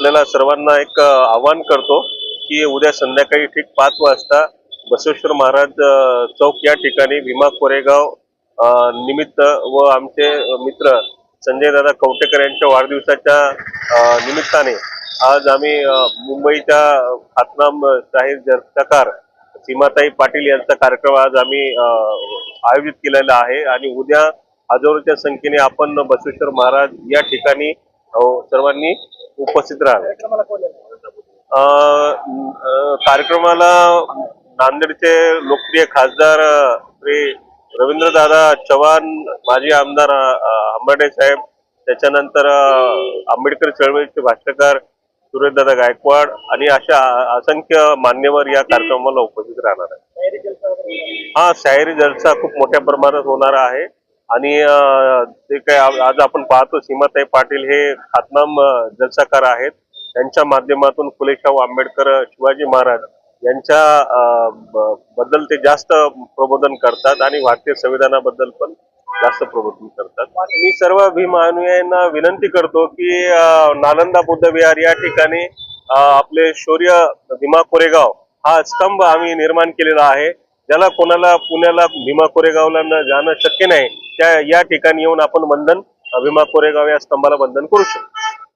आपल्याला सर्वांना एक आव्हान आवाहन करतो की उद्या संध्याकाळी ठीक पाच वाजता बसवेश्वर महाराज चौक या ठिकाणी भीमा कोरेगाव निमित्त व आमचे मित्र संजय दादा कवटेकर यांच्या वाढदिवसाच्या निमित्ताने आज आम्ही मुंबईच्या खातनाम शाहीर जर्ताकार सीमाताई पाटील यांचा कार्यक्रम आज आम्ही आयोजित केलेला आहे आणि उद्या हजारोच्या संख्येने आपण बसवेश्वर महाराज या ठिकाणी सर्वांनी उपस्थित राहावे. कार्यक्रमाला नांदेडचे लोकप्रिय खासदार श्री रवींद्रदादा चव्हाण माजी आमदार अंबाडे साहेब त्याच्यानंतर आंबेडकर चळवळीचे भाष्यकार सुरेशदादा गायकवाड आणि अशा असंख्य मान्यवर या कार्यक्रमाला उपस्थित राहणार आहे हा शाहिरी जलसा खूप मोठ्या प्रमाणात होणार आहे. आणि ते काय आज आपण पाहतो सीमाताई पाटील हे खातनाम जलसाकार आहेत. त्यांच्या माध्यमातून फुलेशाहू आंबेडकर शिवाजी महाराज यांच्या ब- बद्दल ते जास्त प्रबोधन करतात आणि भारतीय संविधानाबद्दल पण जास्त प्रबोधन करतात. मी सर्व भीम अनुयायांना विनंती करतो की नालंदा बुद्ध विहार या ठिकाणी आपले शौर्य भीमा कोरेगाव हा स्तंभ आम्ही निर्माण केलेला आहे. ज्याला कोणाला पुण्याला भीमा कोरेगावला जाणं शक्य नाही त्या या ठिकाणी येऊन आपण बंधन भीमा कोरेगाव या स्तंभाला बंधन करू शकतो.